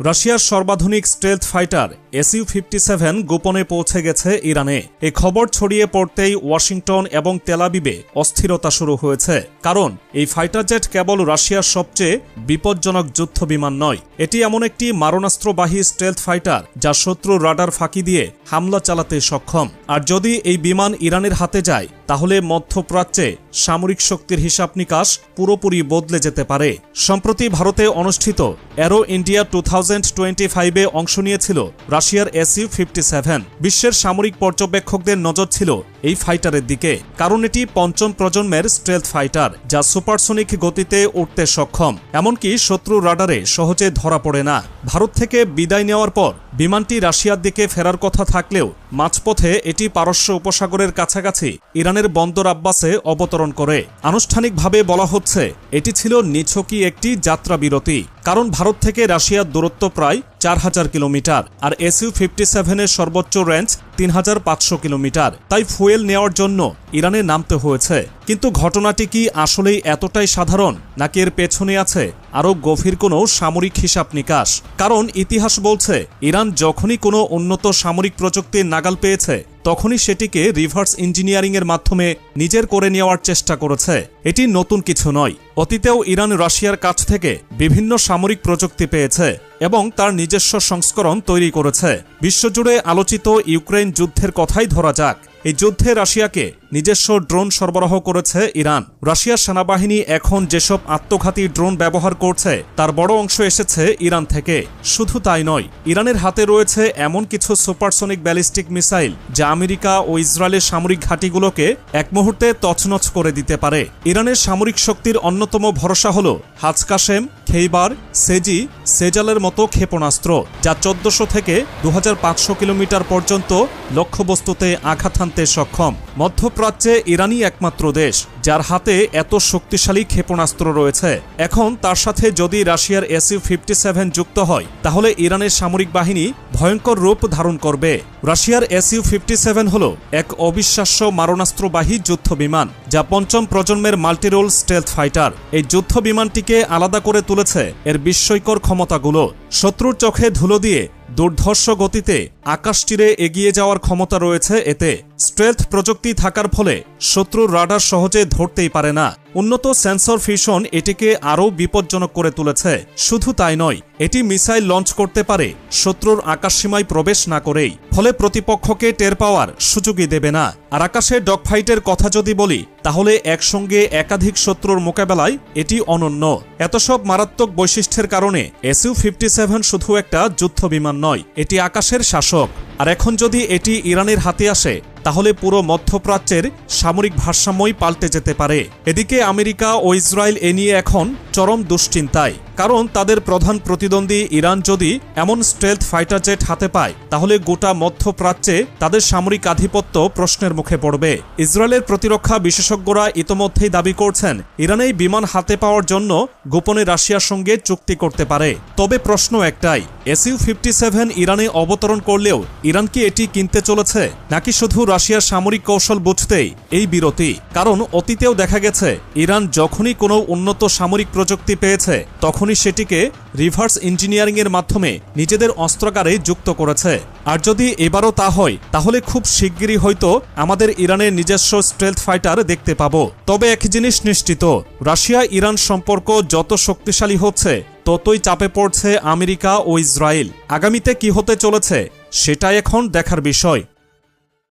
রাশিয়ার সর্বাধুনিক stealth fighter SU fifty seven গোপনে পৌঁছে গেছে ইরানে। এ খবর ছড়িয়ে পড়তেই ওয়াশিংটন এবং তেলাবিবে অস্থিরতা শুরু হয়েছে। কারণ, এই ফাইটার জেট কেবল রাশিয়ার সবচেয়ে বিপজ্জনক যুদ্ধ বিমান নয়। এটি এমন একটি মারণাস্ত্রবাহী স্টেলথ ফাইটার যা শত্রু রাডার ফাঁকি দিয়ে হামলা চালাতে সক্ষম। আর যদি এই বিমান ইরানের হাতে যায়, তাহলে মধ্যপ্রাচ্যে সামরিক শক্তির হিসাব নিকাশ পুরোপুরি বদলে যেতে পারে। সম্প্রতি ভারতে অনুষ্ঠিত Aero India two thousand twenty ফাইভে অংশ নিয়েছিল রাশিয়ার এসইউ ফিফটি সেভেন। বিশ্বের সামরিক পর্যবেক্ষকদের নজর ছিল এই ফাইটারের দিকে। কারণ এটি পঞ্চম প্রজন্মের স্ট্রেলথ ফাইটার, যা সুপারসোনিক গতিতে উঠতে সক্ষম। এমনকি শত্রু রাডারে সহজে ধরা পড়ে না। ভারত থেকে বিদায় নেওয়ার পর বিমানটি রাশিয়ার দিকে ফেরার কথা থাকলেও মাঝপথে এটি পারস্য উপসাগরের কাছাকাছি ইরানের বন্দর আব্বাসে অবতরণ করে। আনুষ্ঠানিকভাবে বলা হচ্ছে, এটি ছিল নিছকি একটি যাত্রা বিরতি কারণ ভারত থেকে রাশিয়ার দূরত্ব প্রায় চার হাজার কিলোমিটার, আর এসইউ ফিফটি সেভেনের সর্বোচ্চ রেঞ্জ তিন হাজার পাঁচশো কিলোমিটার। তাই ফুয়েল নেওয়ার জন্য ইরানে নামতে হয়েছে। কিন্তু ঘটনাটি কি আসলেই এতটাই সাধারণ, নাকি এর পেছনে আছে আরও গভীর কোনো সামরিক হিসাব নিকাশ? কারণ ইতিহাস বলছে, ইরান যখনই কোনো উন্নত সামরিক প্রযুক্তির নাগাল পেয়েছে তখনই সেটিকে রিভার্স ইঞ্জিনিয়ারিংয়ের মাধ্যমে নিজের করে নেওয়ার চেষ্টা করেছে। এটি নতুন কিছু নয়। অতীতেও ইরান রাশিয়ার কাছ থেকে বিভিন্ন সামরিক প্রযুক্তি পেয়েছে এবং তার নিজস্ব সংস্করণ তৈরি করেছে। বিশ্বজুড়ে আলোচিত ইউক্রেন যুদ্ধের কথাই ধরা যাক। এই যুদ্ধে রাশিয়াকে নিজস্ব ড্রোন সরবরাহ করেছে ইরান। রাশিয়ার সেনাবাহিনী এখন যেসব আত্মঘাতী ড্রোন ব্যবহার করছে, তার বড় অংশ এসেছে ইরান থেকে। শুধু তাই নয়, ইরানের হাতে রয়েছে এমন কিছু সুপারসনিক ব্যালিস্টিক মিসাইল যা আমেরিকা ও ইসরায়েলের সামরিক ঘাঁটিগুলোকে এক মুহূর্তে তছনছ করে দিতে পারে। ইরানের সামরিক শক্তির অন্যতম ভরসা হল হাজকাশেম খেইবার, সেজি, সেজালের মতো ক্ষেপণাস্ত্র, যা চোদ্দশো থেকে দু হাজার পাঁচশো কিলোমিটার পর্যন্ত লক্ষ্যবস্তুতে আঘাত হানতে সক্ষম। মধ্যপ্রাচ্যে ইরানই একমাত্র দেশ, যার হাতে এত শক্তিশালী ক্ষেপণাস্ত্র রয়েছে। এখন তার সাথে যদি রাশিয়ার এসইউ ফিফটি সেভেন যুক্ত হয়, তাহলে ইরানের সামরিক বাহিনী ভয়ঙ্কর রূপ ধারণ করবে। রাশিয়ার এসইউ ফিফটি সেভেন হল এক অবিশ্বাস্য মারণাস্ত্রবাহী যুদ্ধ বিমান যা পঞ্চম প্রজন্মের মাল্টিরোল স্টেলথ ফাইটার। এই যুদ্ধ বিমানটিকে আলাদা করে তুলেছে এর বিস্ময়কর ক্ষমতাগুলো। শত্রুর চোখে ধুলো দিয়ে দুর্ধর্ষ গতিতে আকাশ তীরে এগিয়ে যাওয়ার ক্ষমতা রয়েছে এতে। স্ট্রেলথ প্রযুক্তি থাকার ফলে শত্রুর রাডার সহজে ধরতেই পারে না। উন্নত সেন্সর ফিশন এটিকে আরও বিপজ্জনক করে তুলেছে। শুধু তাই নয়, এটি মিসাইল লঞ্চ করতে পারে, শত্রুর আকাশসীমায় প্রবেশ না করেই। ফলে প্রতিপক্ষকে টের পাওয়ার সুযোগই দেবে না। আর আকাশে ডগফাইটের কথা যদি বলি, তাহলে একসঙ্গে একাধিক শত্রুর মোকাবেলায় এটি অনন্য। এত সব মারাত্মক বৈশিষ্ট্যের কারণে এসইউ ফিফটি সেভেন শুধু একটা যুদ্ধ বিমান নয়, এটি আকাশের শাসক। আর এখন যদি এটি ইরানের হাতে আসে তাহলে পুরো মধ্যপ্রাচ্যের সামরিক ভারসাম্যই পাল্টে যেতে পারে। এদিকে আমেরিকা ও ইসরায়েল এ নিয়ে এখন চরম দুশ্চিন্তায়। কারণ তাদের প্রধান প্রতিদ্বন্দ্বী ইরান যদি এমন স্ট্রেলথ ফাইটার জেট হাতে পায়, তাহলে গোটা মধ্যপ্রাচ্যে তাদের সামরিক আধিপত্য প্রশ্নের মুখে পড়বে। ইসরায়েলের প্রতিরক্ষা বিশেষজ্ঞরা ইতোমধ্যেই দাবি করছেন, ইরানেই বিমান হাতে পাওয়ার জন্য গোপনে রাশিয়ার সঙ্গে চুক্তি করতে পারে। তবে প্রশ্ন একটাই এসইউ ফিফটি সেভেন ইরানে অবতরণ করলেও ইরান কি এটি কিনতে চলেছে? নাকি শুধু রাশিয়ার সামরিক কৌশল বুঝতেই এই বিরতি? কারণ অতীতেও দেখা গেছে, ইরান যখনই কোনো উন্নত সামরিক প্রযুক্তি পেয়েছে, তখনই সেটিকে রিভার্স ইঞ্জিনিয়ারিং এর মাধ্যমে নিজেদের অস্ত্রাগারে যুক্ত করেছে। আর যদি এবারও তা হয়, তাহলে খুব শিগগিরই হয়তো আমাদের ইরানের নিজস্ব স্ট্রেলথ ফাইটার দেখতে পাবো। তবে এক জিনিস নিশ্চিত রাশিয়া ইরান সম্পর্ক যত শক্তিশালী হচ্ছে, ততই চাপে পড়ছে আমেরিকা ও ইসরায়েল। আগামীতে কি হতে চলেছে সেটা এখন দেখার বিষয়।